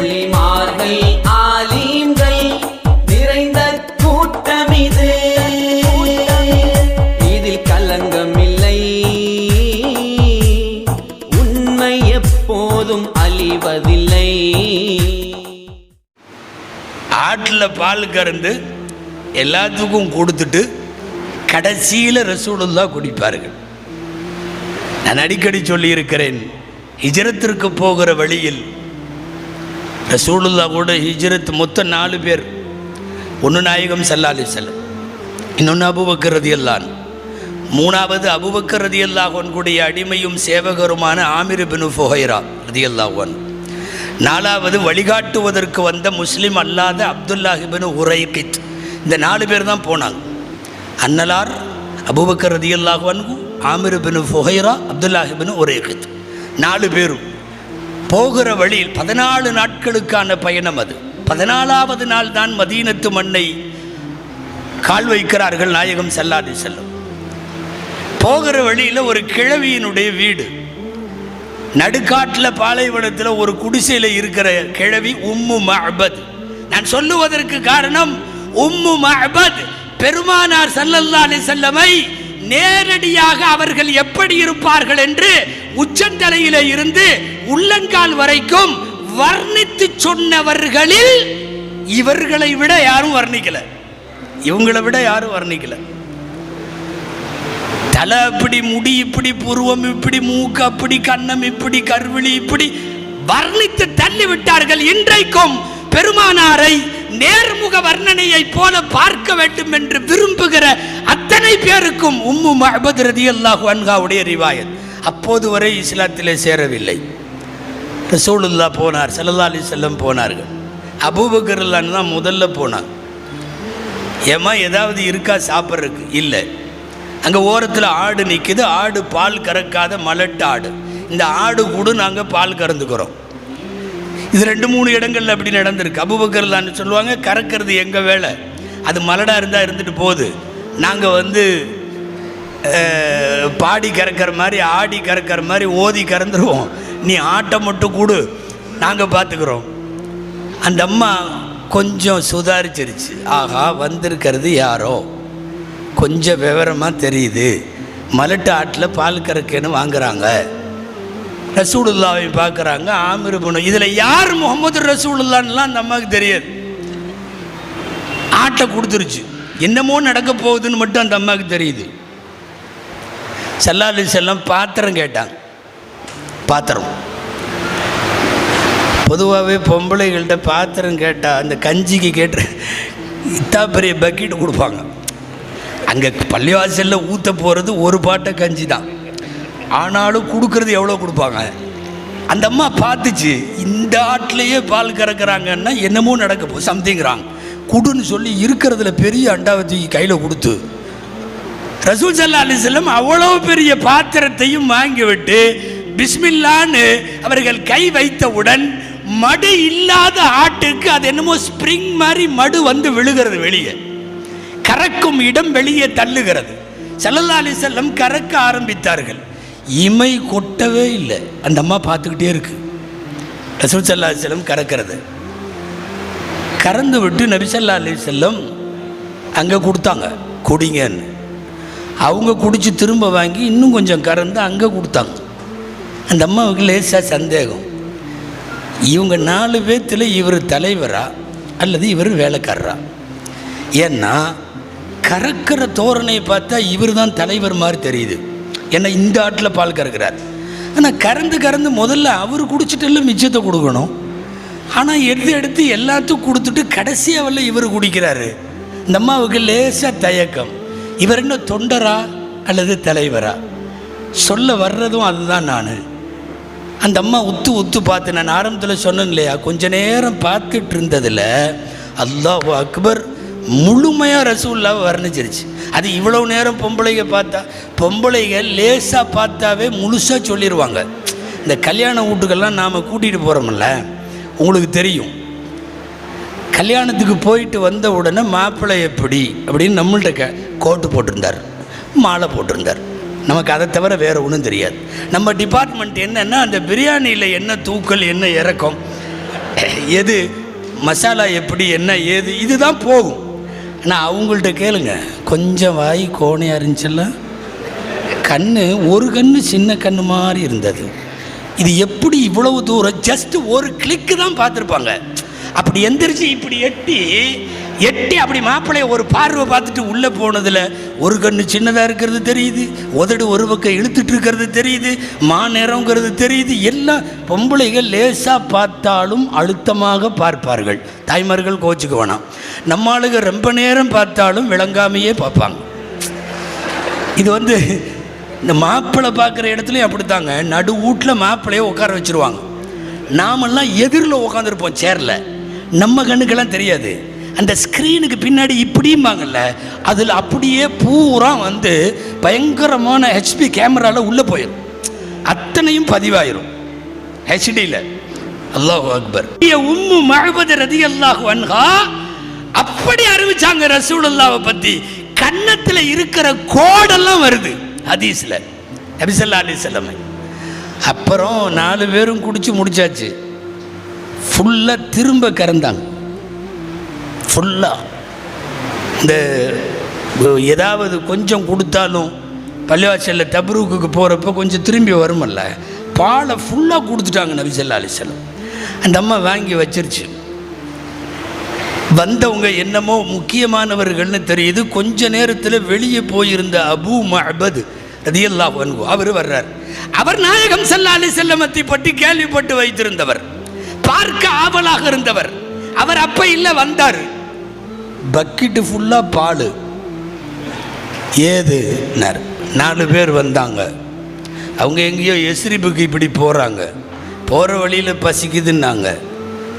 மொழிமார்கள் ஆலீம்கள் நிறைந்த கூட்டம் இது இதில் கலங்கம் இல்லை உண்மை எப்போதும் அழிவதில்லை. ஆட்டில் பால் கறந்து எல்லாத்துக்கும் கொடுத்துட்டு கடைசியில் ரசூலுல்லா குடிப்பார்கள். நான் அடிக்கடி சொல்லியிருக்கிறேன் ஹிஜரத்திற்கு போகிற வழியில் ரசூலுல்லா கூட ஹிஜ்ரத் மொத்தம் நாலு பேர். ஒன்று நாயகம் சல்லா அலி செல்லம் இன்னொன்று அபுபக்கர் ரதியல்லான் மூணாவது அபுபக்கர் ரதியல்லாஹன் கூடிய அடிமையும் சேவகருமான ஆமிர் பின் ஃபொஹைரா ரதியல்லாஹன் நாலாவது வழிகாட்டுவதற்கு வந்த முஸ்லீம் அல்லாத அப்துல்லாஹிபின் உரைகித் இந்த நாலு பேர் தான் போனாங்க. அன்னலார் அபுபக்கர் ரதி அன்கு ஆமிர் பின் ஃபுஹைரா அப்துல்லாஹிபின் உரைகித் நாலு பேரும். போகிற வழியில் பதினாலு நாட்களுக்கான பயணம் அது. பதினாலாவது நாள் தான் மதீனத்து மண்ணை கால் வைக்கிறார்கள் நாயகம் செல்லாதி செல்லும் போகிற வழியில் ஒரு கிழவியினுடைய வீடு. நடுக்காட்டில் பாலைவனத்தில் ஒரு குடிசையில் இருக்கிற கிழவி உம்மு மஹபத் நான் சொல்லுவதற்கு காரணம் உம்மு மஹபத் பெருமானார் சல்லல்லா அலி செல்லமை நேரடியாக அவர்கள் எப்படி இருப்பார்கள் என்று உச்சந்தலையில இருந்து உள்ளங்கால் வரைக்கும் வர்ணித்து சொன்னவர்களில் இவர்களை விட யாரும் வர்ணிக்கல. இவங்களை விட யாரும் வர்ணிக்கல. தலை அப்படி முடி இப்படி புருவம் இப்படி மூக்கு அப்படி கண்ணம் இப்படி கருவிழி இப்படி வர்ணித்து தள்ளி விட்டார்கள் இன்றைக்கும் பெருமானாரை நேர்முக வர்ணனையை போல பார்க்க வேண்டும் என்று விரும்புகிற அத்தனை பேருக்கும் உம்மு மஹபத் ரதி அல்லாஹு அன்காவுடைய ரிவாயத். அப்போது வரை இஸ்லாத்திலே சேரவில்லை. ரசூலுல்லா போனார் சல்லா அலி செல்லம் போனார்கள். அபூபக்கர்லான்னு தான் முதல்ல போனாங்க. ஏமா ஏதாவது இருக்கா சாப்பிட்றதுக்கு? இல்லை. அங்கே ஓரத்தில் ஆடு நிற்கிது ஆடு பால் கறக்காத மலட்டு ஆடு. இந்த ஆடு கூட நாங்கள் பால் கறந்துக்கிறோம். இது ரெண்டு மூணு இடங்களில் அப்படி நடந்திருக்கு. அபுபக்கர்லான்னு சொல்லுவாங்க கறக்கிறது எங்கள் வேலை? அது மலடாக இருந்தால் இருந்துட்டு போகுது. நாங்கள் வந்து பாடி கறக்கிற மாதிரி ஆடி கறக்கிற மாதிரி ஓதி கறந்துருவோம். நீ ஆட்டை மட்டும் கூடு நாங்கள் பார்த்துக்குறோம் அந்த அம்மா கொஞ்சம் சுதாரிச்சிருச்சு. ஆஹா வந்திருக்கிறது யாரோ? கொஞ்சம் விவரமாக தெரியுது. மலட்டு ஆட்டில் பால் கறக்கேன்னு வாங்குறாங்க. ரசூலுல்லாவை பார்க்குறாங்க ஆமிர் புனு. இதில் யார் முகமது ரசூலுல்லான்லாம் அந்த அம்மாவுக்கு தெரியாது. ஆட்டை கொடுத்துருச்சு. என்னமோ நடக்க போகுதுன்னு மட்டும் அந்த அம்மாவுக்கு தெரியுது. செல்லாலி செல்லம் பாத்திரம் கேட்டாங்க. பாத்திரம். பொதுவாகவே பொம்பளைகள்கிட்ட பாத்திரம் கேட்டால் அந்த கஞ்சிக்கு கேட்டு இத்தா பெரிய பக்கெட்டு கொடுப்பாங்க. அங்கே பள்ளிவாசலில் ஊற்ற போகிறது ஒரு பாட்டை கஞ்சி தான் ஆனாலும் கொடுக்கறது எவ்வளோ கொடுப்பாங்க? அந்த அம்மா பார்த்துச்சு இந்த ஆட்லேயே பால் கறக்குறாங்கன்னா என்னமோ நடக்க போ சம்திங்கிறாங்க குடுன்னு சொல்லி இருக்கிறதுல பெரிய அண்டாவை தூக்கி கையில் கொடுத்து ரசூல் சல்லா அலி செல்லம் அவ்வளோ பெரிய பாத்திரத்தையும் வாங்கிவிட்டு பிஸ்மில்லான்னு அவர்கள் கை வைத்தவுடன் மடு இல்லாத ஆட்டுக்கு அது என்னமோ ஸ்ப்ரிங் மாதிரி மடு வந்து விழுகிறது வெளியே. கறக்கும் இடம் வெளியே தள்ளுகிறது. சல்லல்லா அலிசல்லம் கறக்க ஆரம்பித்தார்கள். இமை கொட்டவே இல்லை. அந்த அம்மா பார்த்துக்கிட்டே இருக்கு. ரசூல் சல்லா கறக்கிறது. கறந்து விட்டு நபிசல்லா அலி செல்லம் அங்கே கொடுத்தாங்க. குடிங்கன்னு. அவங்க குடித்து திரும்ப வாங்கி இன்னும் கொஞ்சம் கறந்து அங்கே கொடுத்தாங்க. அந்த அம்மாவுக்கு லேசாக சந்தேகம். இவங்க நாலு பேர்த்தில் இவர் தலைவரா அல்லது இவர் வேலைக்காரரா? ஏன்னா கறக்கிற தோரணையை பார்த்தா இவர் தான் தலைவர் மாதிரி தெரியுது. என்னை இந்த ஆட்டில் பால் கறக்கிறார். ஆனால் கறந்து கறந்து முதல்ல அவர் குடிச்சிட்டு மிச்சத்தை கொடுக்கணும். ஆனால் எடுத்து எடுத்து எல்லாத்துக்கும் கொடுத்துட்டு கடைசியாக வரல இவர் குடிக்கிறாரு. இந்த அம்மாவுக்கு லேசாக தயக்கம். இவர் என்ன தொண்டரா அல்லது தலைவரா? சொல்ல வர்றதும் அதுதான் நான். அந்த அம்மா உத்து உத்து பார்த்து நான் ஆரம்பத்தில் சொன்னேன் இல்லையா கொஞ்ச நேரம் பார்த்துட்டு இருந்ததில் அல்லாஹ் அக்பர் முழுமையாக ரசூல்லாவை வர்ணிச்சிருச்சு. அது இவ்வளவு நேரம் பொம்பளைங்க பார்த்தா பொம்பளைங்க லேசாக பார்த்தாவே முழுசாக சொல்லிடுவாங்க இந்த கல்யாண வீட்டுக்கெல்லாம் நாம் கூட்டிகிட்டு போகிறோம்ல உங்களுக்கு தெரியும். கல்யாணத்துக்கு போயிட்டு வந்த உடனே மாப்பிள்ளை எப்படி அப்படின்னு நம்மள்ட்ட க கோட்டு போட்டிருந்தார் மாலை போட்டிருந்தார். நமக்கு அதை தவிர வேறு ஒன்றும் தெரியாது. நம்ம டிபார்ட்மெண்ட் என்னென்னா அந்த பிரியாணியில் என்ன தூக்கல் என்ன இறக்கம் எது மசாலா எப்படி என்ன ஏது இதுதான் போகும். நான் அவங்கள்ட்ட கேளுங்க. கொஞ்சம் வாய் கோணையாக இருந்துச்சுல்ல? கண் ஒரு கண் சின்ன கண் மாதிரி இருந்தது. இது எப்படி இவ்வளவு தூரம் ஜஸ்ட் ஒரு கிளிக்கு தான் பார்த்துருப்பாங்க. அப்படி எந்திரிச்சு இப்படி எட்டி எட்டி அப்படி மாப்பிள்ளைய ஒரு பார்வை பார்த்துட்டு உள்ளே போனதில் ஒரு கண்ணு சின்னதாக இருக்கிறது தெரியுது உதடு ஒரு பக்கம் இழுத்துட்டு இருக்கிறது தெரியுது மா நேரங்கிறது தெரியுது எல்லாம் பொம்பளைகள் லேசாக பார்த்தாலும் அழுத்தமாக பார்ப்பார்கள். தாய்மார்கள் கோச்சுக்கு வேணாம். நம்ம ஆளுங்க ரொம்ப நேரம் பார்த்தாலும் விளங்காமையே பார்ப்பாங்க. இது வந்து இந்த மாப்பிள்ளை பார்க்குற இடத்துலையும் அப்படித்தாங்க. நடு வீட்டில் மாப்பிள்ளையை உட்கார வச்சிருவாங்க. நாமெல்லாம் எதிரில் உட்காந்துருப்போம் சேரில் நம்ம கண்ணுக்கெல்லாம் தெரியாது. அந்த ஸ்க்ரீனுக்கு பின்னாடி இப்படிம்பாங்கல்ல அதில் அப்படியே பூரா வந்து பயங்கரமான ஹெச்பி கேமராவில் உள்ளே போயிடும் அத்தனையும் பதிவாயிரும். ஹெச்டியில் அல்லாஹ் அக்பர். உம்மு மழபது ரதி அல்லாஹ் அன்ஹா அப்படி அறிவிச்சாங்க ரசூலுல்லாவை பற்றி கன்னத்தில் இருக்கிற கோடெல்லாம் வருது ஹதீஸ்ல. நபிசல்லா அலிசல்லம் அப்புறம் நாலு பேரும் குடிச்சு முடிச்சாச்சு. ஃபுல்லாக திரும்ப கறந்தாங்க. ஃபுல்லாக இந்த ஏதாவது கொஞ்சம் கொடுத்தாலும் பள்ளிவாசலில் தப்ரூக்குக்கு போகிறப்ப கொஞ்சம் திரும்பி வருமல்ல பாலை ஃபுல்லாக கொடுத்துட்டாங்க நபி ஸல்லல்லாஹு அலைஹி அந்த அம்மா வாங்கி வச்சிருச்சு. வந்தவங்க என்னமோ முக்கியமானவர்கள்னு தெரியுது. கொஞ்ச நேரத்தில் வெளியே போயிருந்த அபு மஹபது ரதியல்லா அன்ஹு அவர் வர்றார். அவர் நாயகம் சல்லா அலி செல்லமத்தை பற்றி கேள்விப்பட்டு வைத்திருந்தவர். பார்க்க ஆவலாக இருந்தவர். அவர் அப்ப இல்லை வந்தார். பக்கெட்டு ஃபுல்லாக பால். ஏது? நாலு பேர் வந்தாங்க. அவங்க எங்கேயோ எஸ்ரிபுக்கு இப்படி போகிறாங்க போகிற வழியில் பசிக்குதுன்னாங்க.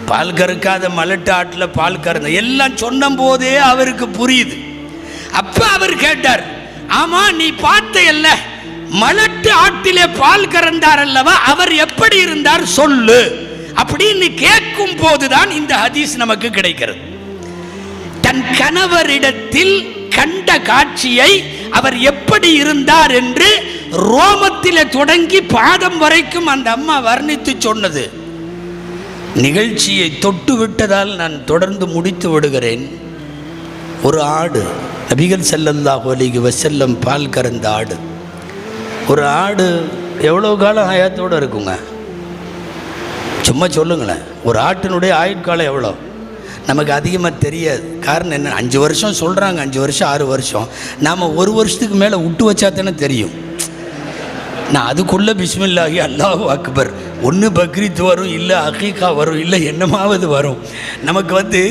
பால் கறக்காத மலட்டு ஆட்டில் பால் கறந்த எல்லாம் சொன்ன போதே அவருக்கு புரியுது. அப்போ அவர் கேட்டார் ஆமா நீ பார்த்த இல்ல மலட்டு ஆட்டிலே பால் கறந்தார் அல்லவா? அவர் எப்படி இருந்தார்? சொல்லு. அப்படின்னு கேட்கும் போதுதான் இந்த ஹதீஸ் நமக்கு கிடைக்கிறது. தன் கணவரிடத்தில் கண்ட காட்சியை அவர் எப்படி இருந்தார் என்று ரோமத்தில் தொடங்கி பாதம் வரைக்கும் அந்த அம்மா வர்ணித்து சொன்னது. நிகழ்ச்சியை தொட்டு விட்டதால் நான் தொடர்ந்து முடித்து விடுகிறேன். ஒரு ஆடு நபிகள் ஸல்லல்லாஹு அலைஹி வசல்லம் பால் கறந்த ஆடு. ஒரு ஆடு எவ்வளோ காலம் ஹயாத்தோடு இருக்குங்க? சும்மா சொல்லுங்களேன் ஒரு ஆட்டினுடைய ஆயுட்காலம் எவ்வளோ? நமக்கு அதிகமாக தெரியாது. காரணம் என்ன? அஞ்சு வருஷம் சொல்கிறாங்க அஞ்சு வருஷம் ஆறு வருஷம். நாம் ஒரு வருஷத்துக்கு மேலே விட்டு வச்சா தானே தெரியும். நான் அதுக்குள்ளே பிஸ்மில்லாகி அல்லாஹு அக்பர். ஒன்று பக்ரீத் வரும் இல்லை அகீகா வரும் இல்லை என்னமாவது வரும். நமக்கு வந்து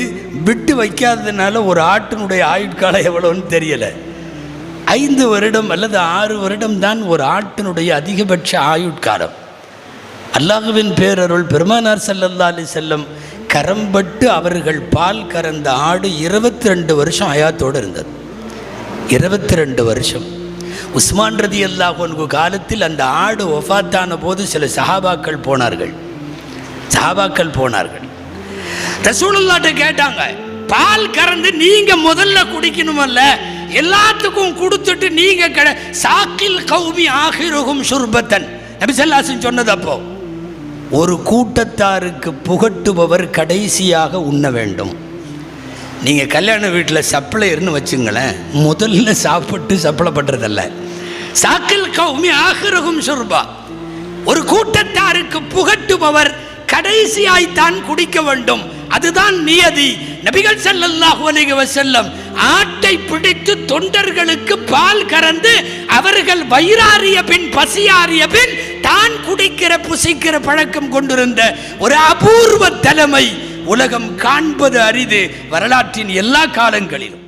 விட்டு வைக்காததுனால ஒரு ஆட்டினுடைய ஆயுட்காலம் எவ்வளோன்னு தெரியலை. ஐந்து வருடம் அல்லது ஆறு வருடம் தான் ஒரு ஆட்டினுடைய அதிகபட்ச ஆயுட்காலம் அல்லாஹுவின் பேரருள் பெருமானார் ஸல்லல்லாஹு அலைஹி செல்லம் கரம்பட்டு அவர்கள் பால் கறந்த ஆடு இருபத்தி ரெண்டு வருஷம் அயாத்தோடு இருந்தது. இருபத்தி ரெண்டு வருஷம். உஸ்மான் ரதி அல்லாஹு காலத்தில் அந்த ஆடு ஒஃபாத்தான போது சில சஹாபாக்கள் போனார்கள். சஹாபாக்கள் போனார்கள். ரசூலுல்லாட்ட கேட்டாங்க பால் கறந்து நீங்க முதல்ல குடிக்கணுமல்ல எல்லாத்துக்கும் கொடுத்துட்டு நீங்க கட சாக்கில் கௌமி ஆகிருகும் சுர்பத்தன் நபிசல்லாசன் சொன்னது அப்போ. ஒரு கூட்டத்தாருக்கு புகட்டுபவர் கடைசியாக உண்ண வேண்டும். நீங்கள் கல்யாண வீட்டில் சப்ளையர்னு வச்சுங்களேன் முதல்ல சாப்பிட்டு சப்ளை பண்ணுறதல்ல சாக்கில் கவுமி ஆகிரகும் சொர்பா. ஒரு கூட்டத்தாருக்கு புகட்டுபவர் கடைசியாய்த்தான் குடிக்க வேண்டும். அதுதான் நியதி. நபிகள் செல்லல்லாஹு அலைஹி வஸல்லம் ஆட்டை பிடித்து தொண்டர்களுக்கு பால் கறந்து அவர்கள் வயிறாறிய பின் பசியாறிய பின் தான் குடிக்கிற புசிக்கிற பழக்கம் கொண்டிருந்த ஒரு அபூர்வ தலைமை உலகம் காண்பது அரிது வரலாற்றின் எல்லா காலங்களிலும்.